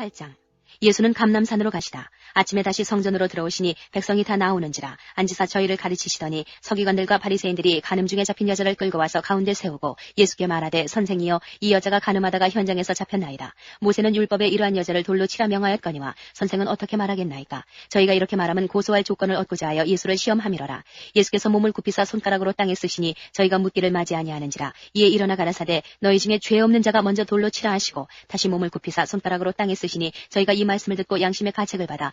8장 예수는 감남산으로 가시다. 아침에 다시 성전으로 들어오시니 백성이 다 나오는지라 앉으사 저희를 가르치시더니 서기관들과 바리새인들이 간음 중에 잡힌 여자를 끌고 와서 가운데 세우고 예수께 말하되 선생이여 이 여자가 간음하다가 현장에서 잡혔나이다. 모세는 율법에 이러한 여자를 돌로 치라 명하였거니와 선생은 어떻게 말하겠나이까? 저희가 이렇게 말하면 고소할 조건을 얻고자 하여 예수를 시험함이로라. 예수께서 몸을 굽히사 손가락으로 땅에 쓰시니 저희가 묻기를 맞이 아니하는지라. 이에 일어나 가라사대 너희 중에 죄 없는 자가 먼저 돌로 치라 하시고 다시 몸을 굽히사 손가락으로 땅에 쓰시니 저희가 이 말씀을 듣고 양심의 가책을 받아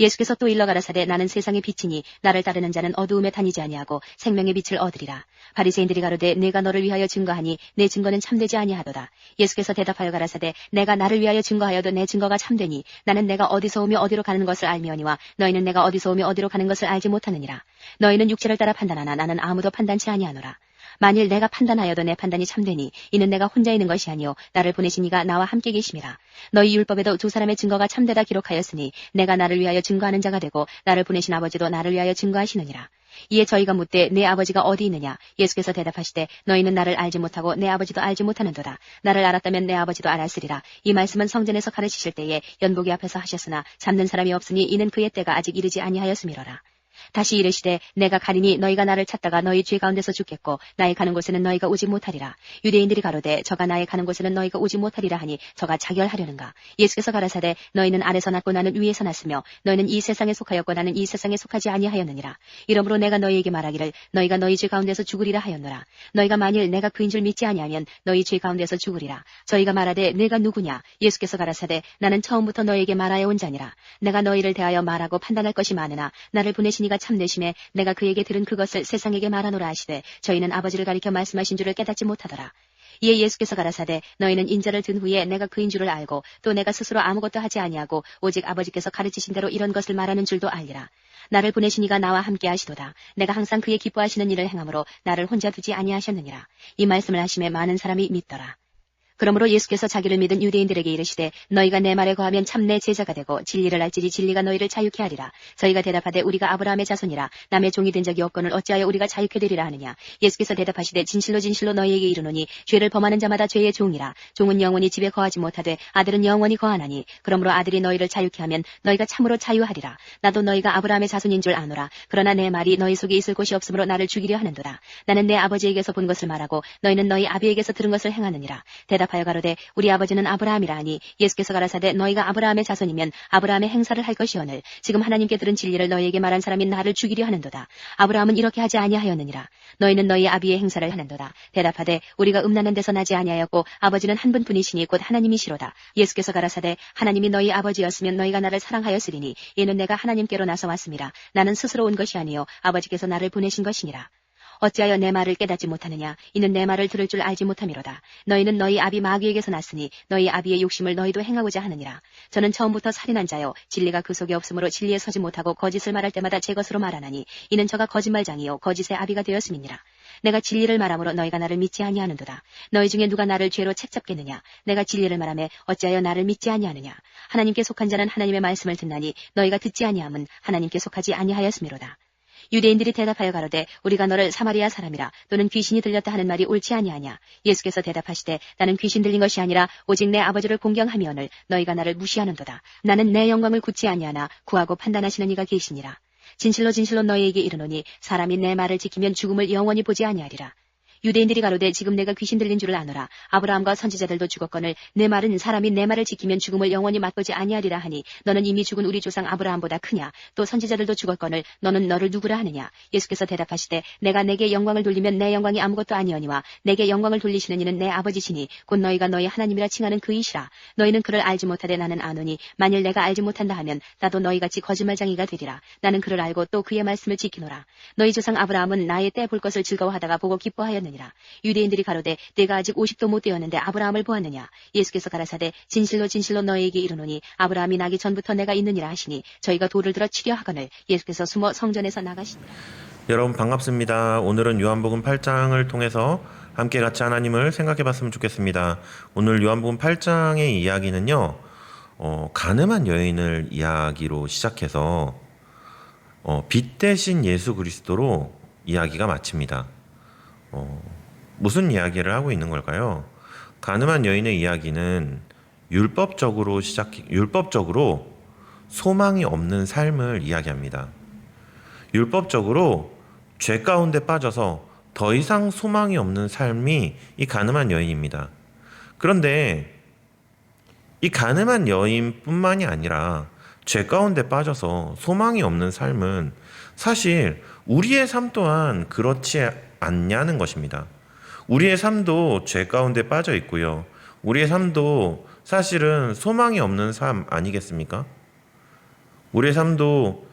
예수께서 또 일러 가라사대 나는 세상의 빛이니 나를 따르는 자는 어두움에 다니지 아니하고 생명의 빛을 얻으리라. 바리새인들이 가로되 내가 너를 위하여 증거하니 내 증거는 참되지 아니하도다. 예수께서 대답하여 가라사대 내가 나를 위하여 증거하여도 내 증거가 참되니 나는 내가 어디서 오며 어디로 가는 것을 알미오니와 너희는 내가 어디서 오며 어디로 가는 것을 알지 못하느니라. 너희는 육체를 따라 판단하나 나는 아무도 판단치 아니하노라. 만일 내가 판단하여도 내 판단이 참되니 이는 내가 혼자 있는 것이 아니요 나를 보내신 이가 나와 함께 계심이라. 너희 율법에도 두 사람의 증거가 참되다 기록하였으니 내가 나를 위하여 증거하는 자가 되고 나를 보내신 아버지도 나를 위하여 증거하시느니라. 이에 저희가 묻되 내 아버지가 어디 있느냐? 예수께서 대답하시되 너희는 나를 알지 못하고 내 아버지도 알지 못하는도다. 나를 알았다면 내 아버지도 알았으리라. 이 말씀은 성전에서 가르치실 때에 연복이 앞에서 하셨으나 잡는 사람이 없으니 이는 그의 때가 아직 이르지 아니하였음이로라. 다시 이르시되 내가 가리니 너희가 나를 찾다가 너희 죄 가운데서 죽겠고 나의 가는 곳에는 너희가 오지 못하리라. 유대인들이 가로되 저가 나의 가는 곳에는 너희가 오지 못하리라 하니 저가 자결하려는가. 예수께서 가라사대 너희는 아래서 났고 나는 위에서 났으며 너희는 이 세상에 속하였고 나는 이 세상에 속하지 아니하였느니라. 이러므로 내가 너희에게 말하기를 너희가 너희 죄 가운데서 죽으리라 하였노라. 너희가 만일 내가 그인 줄 믿지 아니하면 너희 죄 가운데서 죽으리라. 저희가 말하되 내가 누구냐? 예수께서 가라사대 나는 처음부터 너희에게 말하여 온 자니라. 내가 너희를 대하여 말하고 판단할 것이 많으나 나를 보내신 이가 참되심에 내가 그에게 들은 그것을 세상에게 말하노라 하시되 저희는 아버지를 가리켜 말씀하신 줄을 깨닫지 못하더라. 이에 예수께서 가라사대 너희는 인자를 든 후에 내가 그인 줄을 알고 또 내가 스스로 아무것도 하지 아니하고 오직 아버지께서 가르치신 대로 이런 것을 말하는 줄도 알리라. 나를 보내신 이가 나와 함께 하시도다. 내가 항상 그의 기뻐하시는 일을 행함으로 나를 혼자 두지 아니하셨느니라. 이 말씀을 하심에 많은 사람이 믿더라. 그러므로 예수께서 자기를 믿은 유대인들에게 이르시되 너희가 내 말에 거하면 참 내 제자가 되고 진리를 알지니 진리가 너희를 자유케 하리라. 저희가 대답하되 우리가 아브라함의 자손이라 남의 종이 된 적이 없거늘 어찌하여 우리가 자유케 되리라 하느냐. 예수께서 대답하시되 진실로 진실로 너희에게 이르노니 죄를 범하는 자마다 죄의 종이라. 종은 영원히 집에 거하지 못하되 아들은 영원히 거하나니 그러므로 아들이 너희를 자유케 하면 너희가 참으로 자유하리라. 나도 너희가 아브라함의 자손인 줄 아노라. 그러나 내 말이 너희 속에 있을 곳이 없으므로 나를 죽이려 하는도다. 나는 내 아버지에게서 본 것을 말하고 너희는 너희 아비에게서 들은 것을 행하느니라. 대답하여 가로되 우리 아버지는 아브라함이라 하니 예수께서 가라사대 너희가 아브라함의 자손이면 아브라함의 행사를 할 것이오늘 지금 하나님께 들은 진리를 너희에게 말한 사람이 나를 죽이려 하는도다. 아브라함은 이렇게 하지 아니하였느니라. 너희는 너희 아비의 행사를 하는도다. 대답하되 우리가 음란한 데서 나지 아니하였고 아버지는 한 분뿐이시니 곧 하나님이시로다. 예수께서 가라사대 하나님이 너희 아버지였으면 너희가 나를 사랑하였으리니 이는 내가 하나님께로 나서 왔습니다. 나는 스스로 온 것이 아니요 아버지께서 나를 보내신 것이니라. 어찌하여 내 말을 깨닫지 못하느냐? 이는 내 말을 들을 줄 알지 못함이로다. 너희는 너희 아비 마귀에게서 났으니 너희 아비의 욕심을 너희도 행하고자 하느니라. 저는 처음부터 살인한 자요. 진리가 그 속에 없으므로 진리에 서지 못하고 거짓을 말할 때마다 제 것으로 말하나니 이는 저가 거짓말장이요 거짓의 아비가 되었음이니라. 내가 진리를 말함으로 너희가 나를 믿지 아니하는도다. 너희 중에 누가 나를 죄로 책잡겠느냐? 내가 진리를 말하매 어찌하여 나를 믿지 아니하느냐? 하나님께 속한 자는 하나님의 말씀을 듣나니 너희가 듣지 아니함은 하나님께 속하지 아니하였음이로다. 유대인들이 대답하여 가로되 우리가 너를 사마리아 사람이라 또는 귀신이 들렸다 하는 말이 옳지 아니하냐? 예수께서 대답하시되 나는 귀신 들린 것이 아니라 오직 내 아버지를 공경하미오늘 너희가 나를 무시하는도다. 나는 내 영광을 굳지 아니하나 구하고 판단하시는 이가 계시니라. 진실로 진실로 너희에게 이르노니 사람이 내 말을 지키면 죽음을 영원히 보지 아니하리라 유대인들이 가로되 지금 내가 귀신 들린 줄을 아노라. 아브라함과 선지자들도 죽었거늘 내 말은 사람이 내 말을 지키면 죽음을 영원히 맛보지 아니하리라 하니 너는 이미 죽은 우리 조상 아브라함보다 크냐? 또 선지자들도 죽었거늘 너는 너를 누구라 하느냐? 예수께서 대답하시되 내가 내게 영광을 돌리면 내 영광이 아무것도 아니오니와 내게 영광을 돌리시는 이는 내 아버지시니 곧 너희가 너희 하나님이라 칭하는 그이시라. 너희는 그를 알지 못하되 나는 아노니 만일 내가 알지 못한다 하면 나도 너희같이 거짓말장이가 되리라. 나는 그를 알고 또 그의 말씀을 지키노라. 너희 조상 아브라함은 나의 때 볼 것을 즐거워하다가 보고 기뻐하였느니 라 유대인들이 가로되 내가 아직 50도 못 되었는데 아브라함을 보았느냐 예수께서 가라사대 진실로 진실로 너희에게 이르노니 아브라함이 나기 전부터 내가 있느니라 하시니 저희가 돌을 들어 치려 하거늘 예수께서 숨어 성전에서 나가시니라 여러분 반갑습니다. 오늘은 요한복음 8장을 통해서 함께 같이 하나님을 생각해 봤으면 좋겠습니다. 오늘 요한복음 8장의 이야기는요, 어, 가늠한 여인을 이야기로 시작해서 어, 빛 대신 예수 그리스도로 이야기가 마칩니다. 어, 무슨 이야기를 하고 있는 걸까요? 가늠한 여인의 이야기는 율법적으로 시작, 율법적으로 소망이 없는 삶을 이야기합니다. 율법적으로 죄 가운데 빠져서 더 이상 소망이 없는 삶이 이 가늠한 여인입니다. 그런데 이 가늠한 여인뿐만이 아니라 죄 가운데 빠져서 소망이 없는 삶은 사실 우리의 삶 또한 그렇지 않냐는 것입니다. 우리의 삶도 죄 가운데 빠져 있고요. 우리의 삶도 사실은 소망이 없는 삶 아니겠습니까? 우리의 삶도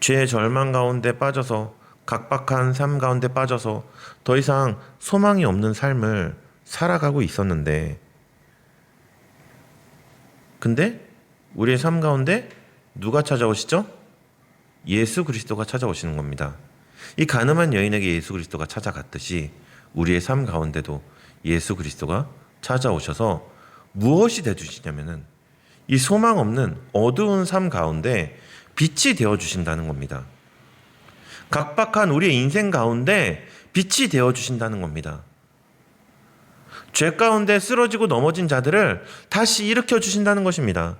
죄의 절망 가운데 빠져서 각박한 삶 가운데 빠져서 더 이상 소망이 없는 삶을 살아가고 있었는데 근데 우리의 삶 가운데 누가 찾아오시죠? 예수 그리스도가 찾아오시는 겁니다. 이 가늠한 여인에게 예수 그리스도가 찾아갔듯이 우리의 삶 가운데도 예수 그리스도가 찾아오셔서 무엇이 되주시냐면은 이 소망 없는 어두운 삶 가운데 빛이 되어 주신다는 겁니다. 각박한 우리의 인생 가운데 빛이 되어 주신다는 겁니다. 죄 가운데 쓰러지고 넘어진 자들을 다시 일으켜 주신다는 것입니다.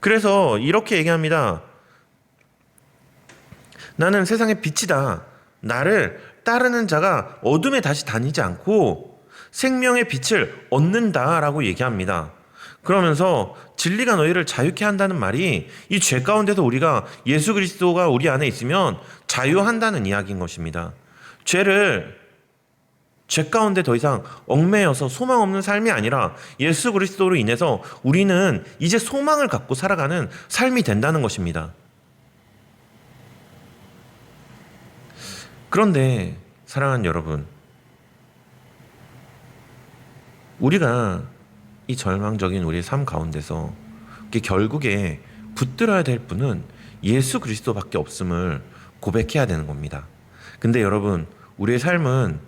그래서 이렇게 얘기합니다. 나는 세상의 빛이다. 나를 따르는 자가 어둠에 다시 다니지 않고 생명의 빛을 얻는다라고 얘기합니다. 그러면서 진리가 너희를 자유케 한다는 말이 이 죄 가운데서 우리가 예수 그리스도가 우리 안에 있으면 자유한다는 이야기인 것입니다. 죄를 죄 가운데 더 이상 얽매여서 소망 없는 삶이 아니라 예수 그리스도로 인해서 우리는 이제 소망을 갖고 살아가는 삶이 된다는 것입니다. 그런데 사랑하는 여러분, 우리가 이 절망적인 우리의 삶 가운데서 결국에 붙들어야 될 분은 예수 그리스도밖에 없음을 고백해야 되는 겁니다. 근데 여러분, 우리의 삶은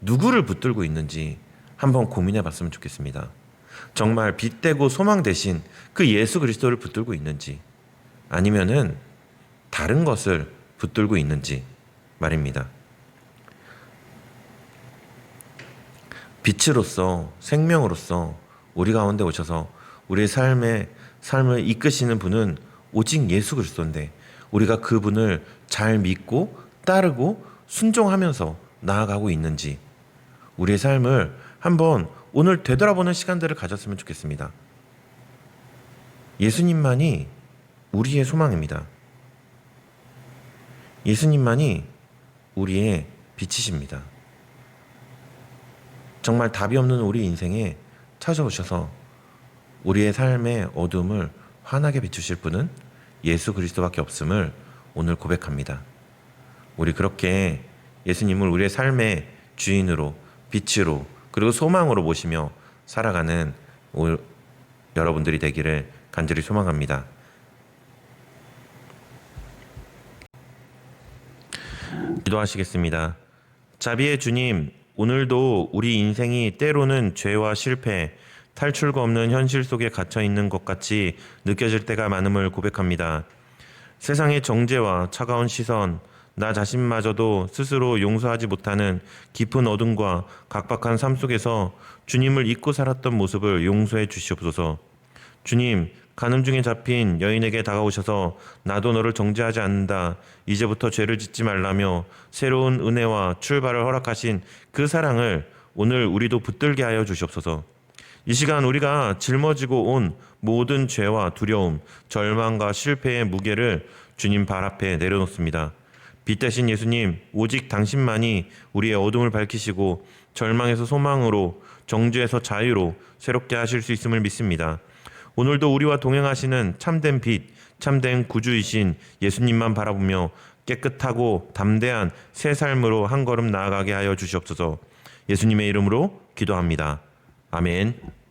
누구를 붙들고 있는지 한번 고민해 봤으면 좋겠습니다. 정말 빛되고 소망 대신 그 예수 그리스도를 붙들고 있는지 아니면은 다른 것을 붙들고 있는지 말입니다. 빛으로서 생명으로서 우리 가운데 오셔서 우리의 삶의 삶을 이끄시는 분은 오직 예수 그리스도인데 우리가 그분을 잘 믿고 따르고 순종하면서 나아가고 있는지 우리의 삶을 한번 오늘 되돌아보는 시간들을 가졌으면 좋겠습니다. 예수님만이 우리의 소망입니다. 예수님만이 우리의 빛이십니다. 정말 답이 없는 우리 인생에 찾아오셔서 우리의 삶의 어둠을 환하게 비추실 분은 예수 그리스도밖에 없음을 오늘 고백합니다. 우리 그렇게 예수님을 우리의 삶의 주인으로 빛으로 그리고 소망으로 모시며 살아가는 올- 여러분들이 되기를 간절히 소망합니다. 기도하시겠습니다. 자비의 주님, 오늘도 우리 인생이 때로는 죄와 실패, 탈출구 없는 현실 속에 갇혀 있는 것 같이 느껴질 때가 많음을 고백합니다. 세상의 정죄와 차가운 시선, 나 자신마저도 스스로 용서하지 못하는 깊은 어둠과 각박한 삶 속에서 주님을 잊고 살았던 모습을 용서해 주시옵소서. 주님, 가늠 중에 잡힌 여인에게 다가오셔서 나도 너를 정죄하지 않는다. 이제부터 죄를 짓지 말라며 새로운 은혜와 출발을 허락하신 그 사랑을 오늘 우리도 붙들게 하여 주시옵소서. 이 시간 우리가 짊어지고 온 모든 죄와 두려움, 절망과 실패의 무게를 주님 발 앞에 내려놓습니다. 빛 대신 예수님, 오직 당신만이 우리의 어둠을 밝히시고 절망에서 소망으로, 정죄에서 자유로 새롭게 하실 수 있음을 믿습니다. 오늘도 우리와 동행하시는 참된 빛, 참된 구주이신 예수님만 바라보며 깨끗하고 담대한 새 삶으로 한 걸음 나아가게 하여 주시옵소서. 예수님의 이름으로 기도합니다. 아멘.